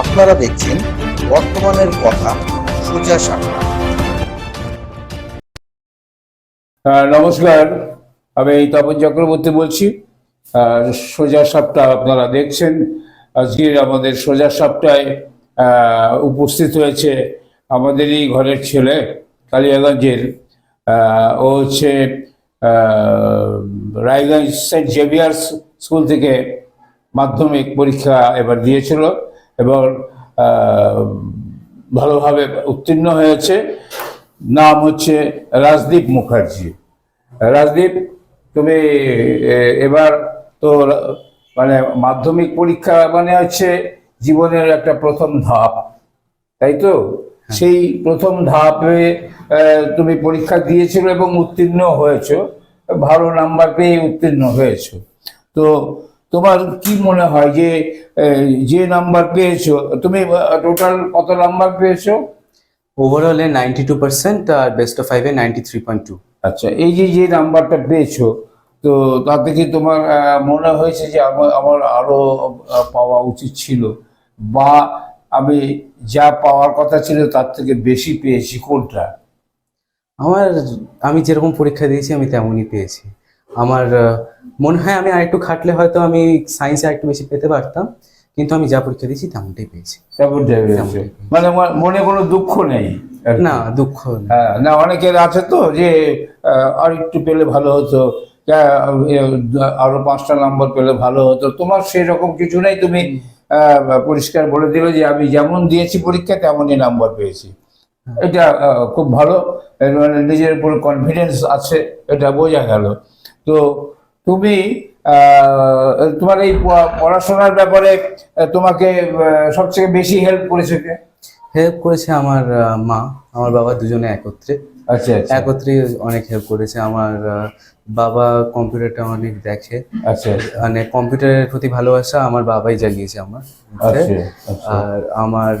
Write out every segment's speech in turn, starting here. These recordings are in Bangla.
আপনারা দেখছেন বর্তমানের কথা সোজা আহ, নমস্কার। আমি তপন চক্রবর্তী বলছি। সোজা সাপটা আপনারা দেখছেন। আজকের আমাদের সোজা সাপটায় উপস্থিত হয়েছে আমাদেরই ঘরের ছেলে কালিয়াগঞ্জের। ও হচ্ছে রায়গঞ্জ সেন্ট জেভিয়ার্স স্কুল থেকে মাধ্যমিক পরীক্ষা এবার দিয়েছিল। এবং ভালোভাবে উত্তীর্ণ হয়েছে। নাম হচ্ছে রাজদীপ মুখার্জি। রাজদীপ তুমি এবার তো মানে মাধ্যমিক পরীক্ষা মানে হচ্ছে জীবনের একটা প্রথম ধাপ তাই তো? সেই প্রথম ধাপে তুমি পরীক্ষা দিয়েছিল এবং উত্তীর্ণ হয়েছো। ভালো নাম্বার পেয়ে উত্তীর্ণ হয়েছো। তো তোমার কি মনে হয় যে যে নাম্বার পেয়েছ তুমি টোটাল কত নাম্বার পেয়েছ? ওভারঅলে নাইনটি টু পার্সেন্ট আর বেস্ট অফ ফাইভে নাইনটি থ্রি পয়েন্ট টু আচ্ছা এই যে যে নাম্বারটা পেয়েছ তো তাতে কি তোমার মনে হয়েছে যে আমার আমার আরও আহ, পাওয়া উচিত ছিল? বা আমি যা পাওয়ার কথা ছিল তার থেকে বেশি পেয়েছি কোনটা? আমার আমি যেরকম পরীক্ষা দিয়েছি আমি তেমনই পেয়েছি। আমার মনে হয় আমি আরেকটু খাটলে হয়তো আমি সায়েন্সে আরেকটু বেশি পেতে পারতাম কিন্তু আমি যা পরীক্ষা দিয়েছি তেমনটাই পেয়েছি। তেমনটাই পেয়েছ। মানে মনে কোনো দুঃখ নেই না দুঃখ হ্যাঁ না অনেকের আছে তো যে আর একটু পেলে ভালো হতো আরও পাঁচটা নম্বর পেলে ভালো হতো। তোমার সেরকম কিছু নেই তুমি আহ, পরিষ্কার বলে দিলে যে আমি যেমন দিয়েছি পরীক্ষা তেমনই নাম্বার পেয়েছি। এটা খুব ভালো। মানে নিজের উপর কনফিডেন্স আছে এটা বোঝা গেল। তো তুমি তোমার এই পড়াশোনার ব্যাপারে তোমাকে সবথেকে বেশি হেল্প করেছে কে? হেল্প করেছে আমার মা। আমার বাবা দুজনে একত্রে। আচ্ছা আচ্ছা। একত্রে অনেক হেল্প করেছে। আমার বাবা কম্পিউটারটা অনেক দেখে। আচ্ছা। মানে কম্পিউটারের প্রতি ভালোবাসা আমার বাবাই জাগিয়েছে আমার আচ্ছা আচ্ছা। আর আমার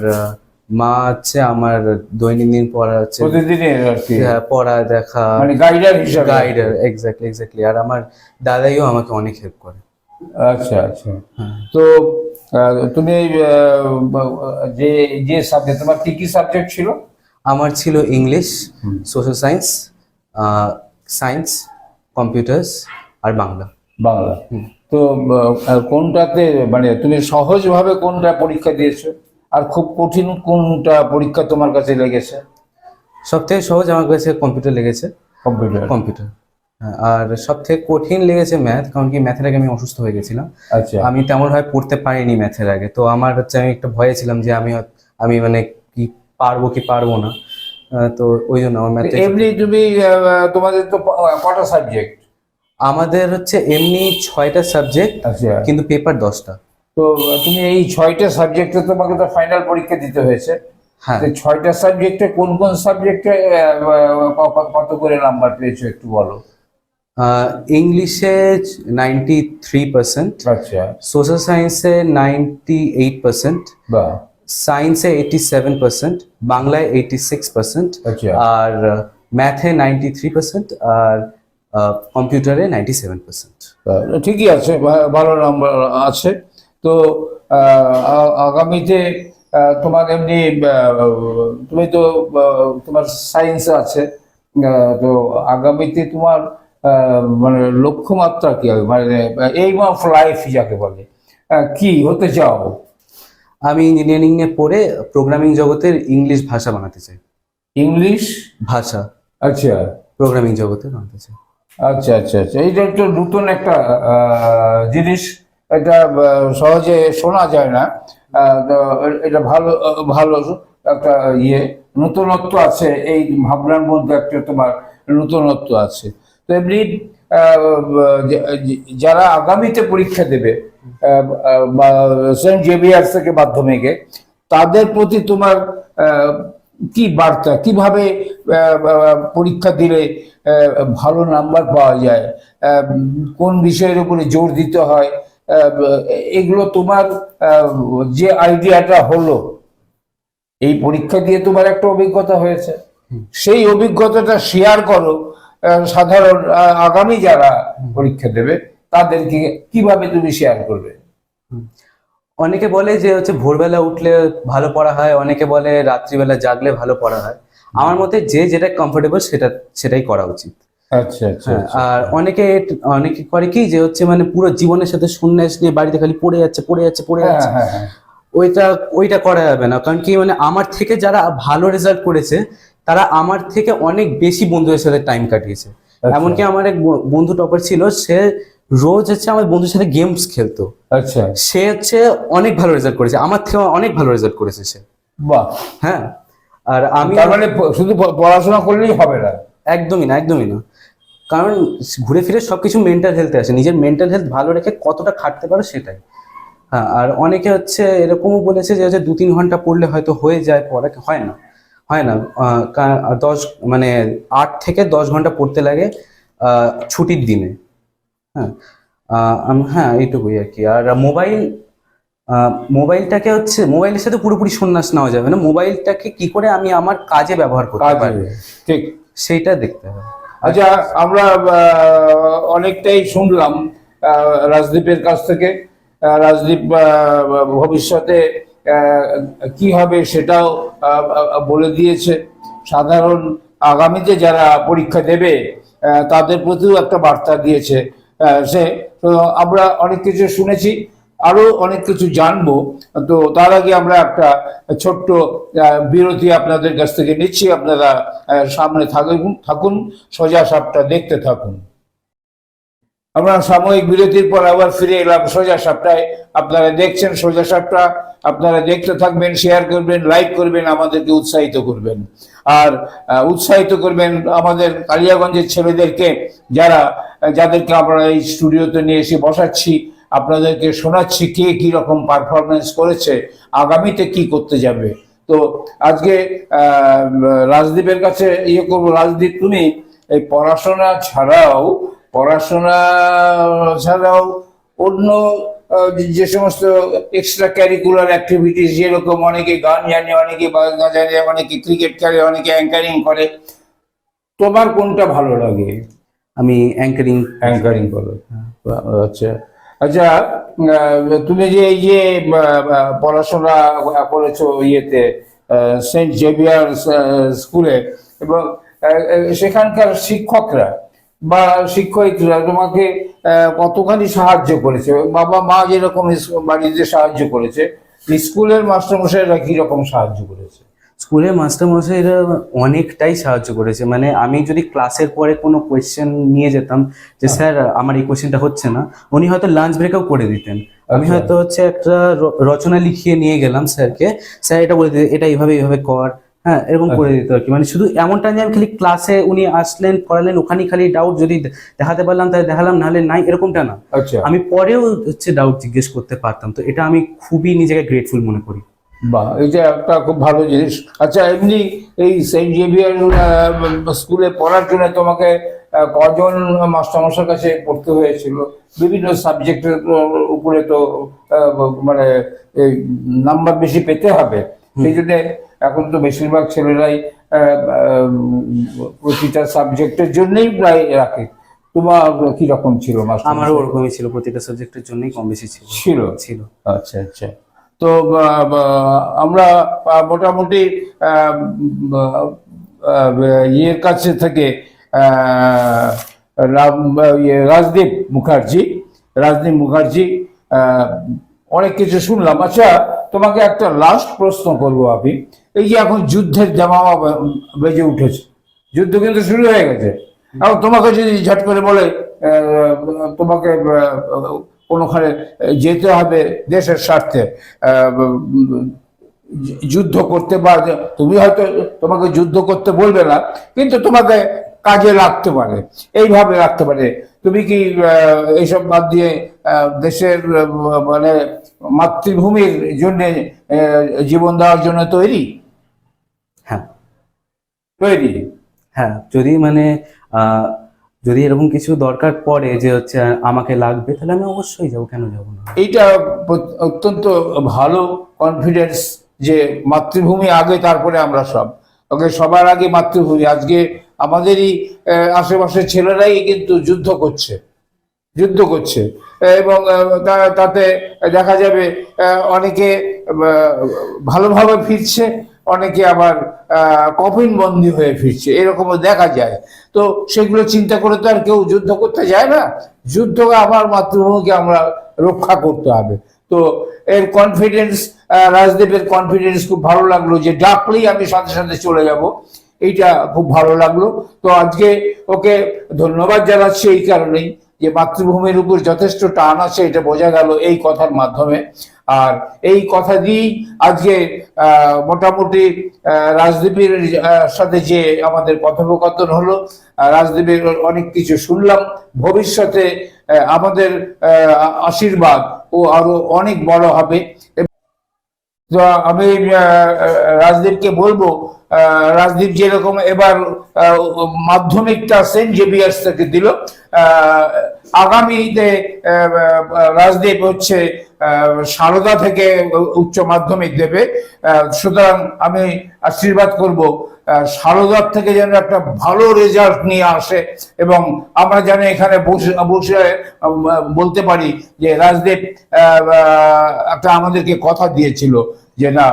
মা হচ্ছে আমার দৈনন্দিন পড়া হচ্ছে প্রতিদিনের হ্যাঁ, পড়া দেখা। মানে গাইডার হিসাবে। গাইডার এক্স্যাক্টলি এক্স্যাক্টলি আর আমার দাদাইও আমাকে অনেক হেল্প করে। আচ্ছা আচ্ছা। হ্যাঁ। তো তুমি যে যে সাবজেক্ট তোমার কি কি সাবজেক্ট ছিল? আমার ছিল English social science science computers আর বাংলা। বাংলা। তো কোনটাতে মানে তুমি সহজভাবে কোনটা পরীক্ষা দিয়েছ? আর খুব কঠিন কোনটা পরীক্ষা তোমার কাছে লেগেছে? সব থেকে সহজ আমার কাছে কম্পিউটার লেগেছে। কম্পিউটার। কম্পিউটার। হ্যাঁ, আর সব থেকে কঠিন লেগেছে ম্যাথ কারণ কি ম্যাথের আগে আমি অসুস্থ হয়ে গেছিলাম। আচ্ছা। আমি তেমন ভাবে পড়তে পারিনি ম্যাথের আগে। তো আমার হচ্ছে আমি একটা ভয়ে ছিলাম যে আমি আমি মানে কি পারব কি পারব না। তো ওই জন্য আমার ম্যাথ এমনি তুমি তোমাদের তো কটা সাবজেক্ট? আমাদের হচ্ছে এমনি ছয়টা সাবজেক্ট আচ্ছা। কিন্তু পেপার দশটা। তো তুমি এই ছয়টা সাবজেক্টে তোমাকে তো ফাইনাল পরীক্ষা দিতে হয়েছে। হ্যাঁ। ছয়টা সাবজেক্টে কোন কোন সাবজেক্টে কত করে নাম্বার পেয়েছ একটু বলো। ইংলিশে নাইনটি থ্রি পার্সেন্ট আচ্ছা। সোশ্যাল সায়েন্সে নাইনটি এইট পার্সেন্ট বা সায়েন্সে এইটি সেভেন পার্সেন্ট বাংলায় এইটি সিক্স পার্সেন্ট আর ম্যাথে নাইনটি থ্রি পার্সেন্ট আর কম্পিউটারে নাইনটি সেভেন পার্সেন্ট ঠিকই আছে ভালো নাম্বার আছে। তো আগামীতে তোমার এমনি তুমি তো তোমার সায়েন্স আছে তো আগামীতে তোমার মানে লক্ষ্যমাত্রা কি হবে? মানে এইম অফ লাইফ যাকে বলে কি হতে চাও? আমি ইঞ্জিনিয়ারিং এ পড়ে প্রোগ্রামিং জগতের ইংলিশ ভাষা বানাতে চাই। ইংলিশ ভাষা। আচ্ছা। প্রোগ্রামিং জগতে বানাতে চাই। আচ্ছা আচ্ছা আচ্ছা। এইটা একটু নতুন একটা জিনিস। এটা সহজে শোনা যায় না। এটা ভালো ভালো একটা ইয়ে। নতুনত্ব আছে, এই ভাবনার মধ্যে একটা তোমার নতুনত্ব আছে। তো এমনি যারা আগামীতে পরীক্ষা দেবে সেন্ট জেভিয়ার্স থেকে মাধ্যমিকে, তাদের প্রতি তোমার কি বার্তা? কীভাবে পরীক্ষা দিলে ভালো নাম্বার পাওয়া যায়? কোন বিষয়ের উপরে জোর দিতে হয়? এগুলো তোমার যে আইডিয়াটা হলো এই পরীক্ষা দিয়ে তোমার একটা অভিজ্ঞতা হয়েছে। সেই অভিজ্ঞতাটা শেয়ার করো সাধারণ আগামী যারা পরীক্ষা দেবে তাদেরকে কীভাবে তুমি শেয়ার করবে? অনেকে বলে যে হচ্ছে ভোরবেলা উঠলে ভালো পড়া হয় অনেকে বলে রাত্রিবেলা জাগলে ভালো পড়া হয়। আমার মতে যে যেটা কমফোর্টেবল সেটা সেটাই করা উচিত। আচ্ছা আচ্ছা হ্যাঁ, আচ্ছা। আর অনেকে অনেকে করে কি যে হচ্ছে মানে পুরো জীবনের সাথে সন্ন্যাস নিয়ে বাড়িতে খালি পড়ে যাচ্ছে পড়ে যাচ্ছে পড়ে হ্যাঁ যাচ্ছে। হ্যাঁ ওইটা ওইটা করা যাবে না। কারণ কি মানে আমার থেকে যারা ভালো রেজাল্ট করেছে তারা আমার থেকে অনেক বেশি বন্ধুদের সাথে টাইম কাটিয়েছে। আচ্ছা। এমনকি আমার এক বন্ধু টপার ছিল সে রোজ হচ্ছে আমার বন্ধুর সাথে গেমস খেলতো। আচ্ছা। সে হচ্ছে অনেক ভালো রেজাল্ট করেছে। আমার থেকে অনেক ভালো রেজাল্ট করেছে সে। বাহ। হ্যাঁ। আর আমি তার মানে শুধু পড়াশোনা করলেই হবে না? একদমই না একদমই না। কারণ ঘুরে ফিরে সবকিছু মেন্টাল হেলথে আসে নিজের মেন্টাল হেলথ ভালো রেখে কতটা খাটতে পারো সেটাই। হ্যাঁ আর অনেকে হচ্ছে এরকমও বলেছে যে হচ্ছে দু তিন ঘণ্টা পড়লে হয়তো হয়ে যায় পড়া হয় না। হয় না। দশ মানে আট থেকে দশ ঘণ্টা পড়তে লাগে ছুটির দিনে। হ্যাঁ হ্যাঁ এইটুকুই আর কি। আর মোবাইল মোবাইলটাকে হচ্ছে মোবাইলের সাথে পুরোপুরি সন্ন্যাস নেওয়া যাবে না। মোবাইলটাকে কি করে আমি আমার কাজে ব্যবহার করতে পারি? ঠিক। সেইটা দেখতে হবে। আচ্ছা আমরা অনেকটাই শুনলাম রাজদীপের কাছ থেকে। রাজদীপ ভবিষ্যতে কি হবে সেটাও বলে দিয়েছে। সাধারণ আগামীতে যারা পরীক্ষা দেবে তাদের প্রতিও একটা বার্তা দিয়েছে সে। আমরা অনেক কিছু শুনেছি। আরও অনেক কিছু জানব। তো তার আগে আমরা একটা ছোট্ট বিরতি আপনাদের কাছ থেকে নিচ্ছি। আপনারা সামনে থাকুন থাকুন, সোজা সাপটা দেখতে থাকুন। আমরা সাময়িক বিরতির পর আবার ফিরে এলাম সোজা সাপটায়। আপনারা দেখছেন সোজা সাপটা। আপনারা দেখতে থাকবেন শেয়ার করবেন লাইক করবেন, আমাদেরকে উৎসাহিত করবেন। আর উৎসাহিত করবেন আমাদের কালিয়াগঞ্জের ছেলেদেরকে। যারা, যাদেরকে আমরা এই স্টুডিওতে নিয়ে এসে বসাচ্ছি আপনাদেরকে শোনাচ্ছি কে কি রকম পারফরমেন্স করেছে আগামীতে কি করতে যাবে। তো আজকে রাজদীপের কাছে ইয়ে করব। রাজদীপ তুমি এই পড়াশোনা ছাড়াও পড়াশোনা ছাড়াও অন্য যে সমস্ত এক্সট্রা ক্যারিকুলার অ্যাক্টিভিটিস যেরকম অনেকে গান জানে অনেকে বাজনা জানে অনেকে ক্রিকেট খেলে অনেকে অ্যাঙ্কারিং করে তোমার কোনটা ভালো লাগে? আমি অ্যাঙ্কারিং অ্যাঙ্কারিং করো। আচ্ছা আচ্ছা তুমি যে এই যে পড়াশোনা করেছ ইয়েতে সেন্ট জেভিয়ার স্কুলে এবং সেখানকার শিক্ষকরা বা শিক্ষয়িত্রীরা তোমাকে কতখানি সাহায্য করেছে? বাবা, মা যেরকম বাড়িতে সাহায্য করেছে, স্কুলের মাস্টারমশাইরা কি রকম সাহায্য করেছে? স্কুলের মাস্টারমশাইরা অনেকটাই সাহায্য করেছে। মানে আমি যদি ক্লাসের পরে কোনো কোয়েশ্চেন নিয়ে যেতাম যে স্যার আমার এই কোয়েশ্চেনটা হচ্ছে না। উনি হয়তো লাঞ্চ ব্রেকেও করে দিতেন। আমি আচ্ছা। হয়তো হচ্ছে একটা রচনা লিখিয়ে নিয়ে গেলাম স্যারকে। স্যার এটা বলে দিতে এটা এইভাবে এইভাবে কর। হ্যাঁ এরকম করে দিত আর কি। মানে শুধু এমনটা যে আমি খালি ক্লাসে উনি আসলেন পড়ালেন ওখানেই খালি ডাউট যদি দেখাতে পারলাম তাই দেখালাম নাহলে নাই এরকমটা না। আচ্ছা। আমি পরেও হচ্ছে ডাউট জিজ্ঞেস করতে পারতাম। তো এটা আমি খুবই নিজেকে গ্রেটফুল মনে করি। বাহ এটা একটা খুব ভালো জিনিস। আচ্ছা এমনি এই সেন্ট জেভিয়ার স্কুলে পড়ার জন্য তোমাকে কজন মাস্টারমশার কাছে পড়তে হয়েছিল? বিভিন্ন সাবজেক্টের উপরে তো মানে নাম্বার বেশি পেতে হবে। সেই জন্য এখন তো বেশিরভাগ ছেলেরাই প্রতিটা সাবজেক্টের জন্যই প্রায় রাখে। তোমার কি রকম ছিল আমারও ওরকমই ছিল প্রতিটা সাবজেক্টের জন্যই কম বেশি ছিল। ছিল? ছিল। আচ্ছা আচ্ছা। তো আমরা মোটামুটি ইয়ের কাছে থেকে ইয়ে, রাজদীপ মুখার্জি রাজদীপ মুখার্জি অনেক কিছু শুনলাম। আচ্ছা তোমাকে একটা লাস্ট প্রশ্ন করব আমি। এই যে এখন যুদ্ধের জামামা বেজে উঠেছে যুদ্ধ কিন্তু শুরু হয়ে গেছে। এখন তোমাকে যদি ঝট করে বলে তোমাকে কোনোখানে যেতে হবে দেশের স্বার্থে। যুদ্ধ করতে বা তুমি হয়তো তোমাকে যুদ্ধ করতে বলবে না কিন্তু তোমাকে কাজে লাগতে পারে। এইভাবে লাগতে পারে। তুমি কি এইসব বাদ দিয়ে দেশের মানে মাতৃভূমির জন্য জীবন দেওয়ার জন্য তৈরি? হ্যাঁ। তৈরি? হ্যাঁ যদি মানে আহ, যদি এরকম কিছু দরকার পড়ে যে হচ্ছে, আমাকে লাগবে, তাহলে আমি অবশ্যই যাব। কেন যাব না? এইটা অত্যন্ত ভালো কনফিডেন্স যে মাতৃভূমি আগে, তারপরে আমরা সব। ওকে, সবার আগে মাতৃভূমি। আজকে আমাদেরই আশেপাশের ছেলেরাই কিন্তু যুদ্ধ করছে। যুদ্ধ করছে। এবং তাতে দেখা যাবে অনেকে ভালোভাবে ফিরছে। অনেকে আবার কফিন বন্দি হয়ে ফিরছে, এরকমও দেখা যায়। তো সেগুলো চিন্তা করে তো আর কেউ যুদ্ধ করতে যায় না। যুদ্ধ আমার মাতৃভূমিকে আমরা রক্ষা করতে হবে। তো এর কনফিডেন্স রাজদেবের কনফিডেন্স খুব ভালো লাগল যে ডাকলেই আমি সাথে সাথে চলে যাব। এইটা খুব ভালো লাগল। তো আজকে ওকে ধন্যবাদ জানাচ্ছি এই কারণেই যে মাতৃভূমির উপর যথেষ্ট টান আছে, এটা বোঝা গেল এই কথার মাধ্যমে। আর এই কথা দিয়েই আজকে মোটামুটি রাজদীপের সাথে যে আমাদের কথোপকথন হলো রাজদীপের অনেক কিছু শুনলাম। ভবিষ্যতে আমাদের আশীর্বাদ ও আরও অনেক বড় হবে। আমি রাজদীপকে বলব রাজদীপ যেরকম এবার মাধ্যমিকটা সেন্ট জেভিয়ার্স থেকে দিল আগামীতে রাজদীপ হচ্ছে সারদা থেকে উচ্চ মাধ্যমিক দেবে সুতরাং আমি আশীর্বাদ করব সারদার থেকে যেন একটা ভালো রেজাল্ট নিয়ে আসে এবং আমরা যেন এখানে বসে বসে বলতে পারি যে রাজদীপ একটা আমাদেরকে কথা দিয়েছিল। যে না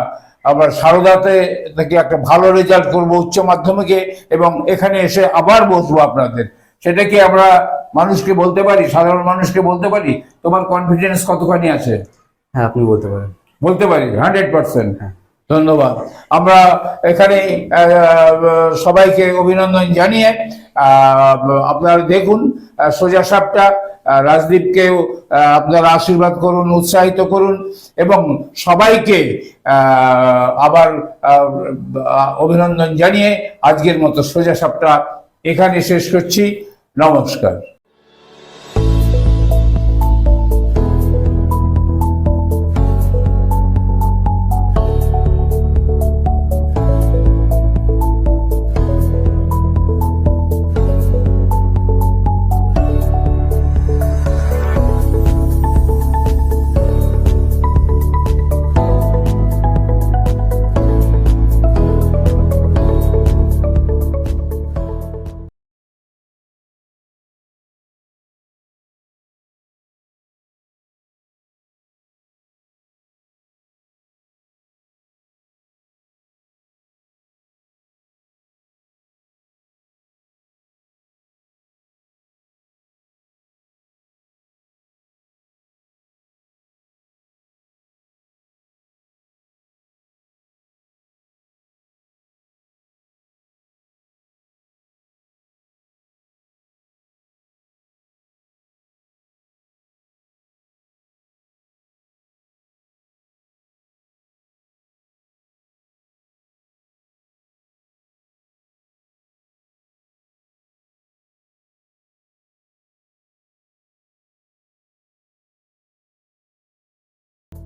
আমরা সারদাতে থেকে একটা ভালো রেজাল্ট করব উচ্চ মাধ্যমিকে এবং এখানে এসে আবার বসবো আপনাদের। সেটা কি আমরা মানুষকে বলতে পারি সাধারণ মানুষকে বলতে পারি? তোমার কনফিডেন্স কতখানি আছে? হ্যাঁ আপনি বলতে পারেন। বলতে পারি হান্ড্রেড পার্সেন্ট ধন্যবাদ। আমরা এখানে সবাইকে অভিনন্দন জানিয়ে আপনারা দেখুন সোজা সাপটা রাজদীপকেও আপনারা আশীর্বাদ করুন, উৎসাহিত করুন এবং সবাইকে আবার অভিনন্দন জানিয়ে আজকের মতো সোজা সাপটা এখানে শেষ করছি। নমস্কার।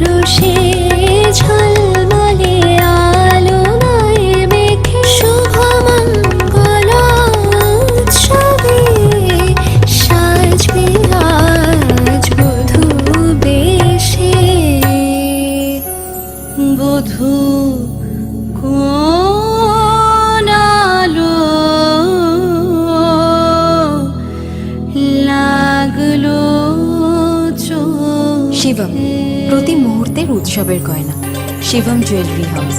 熟悉。উৎসবের গয়না Shivam jewellery house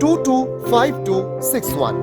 two two five two six one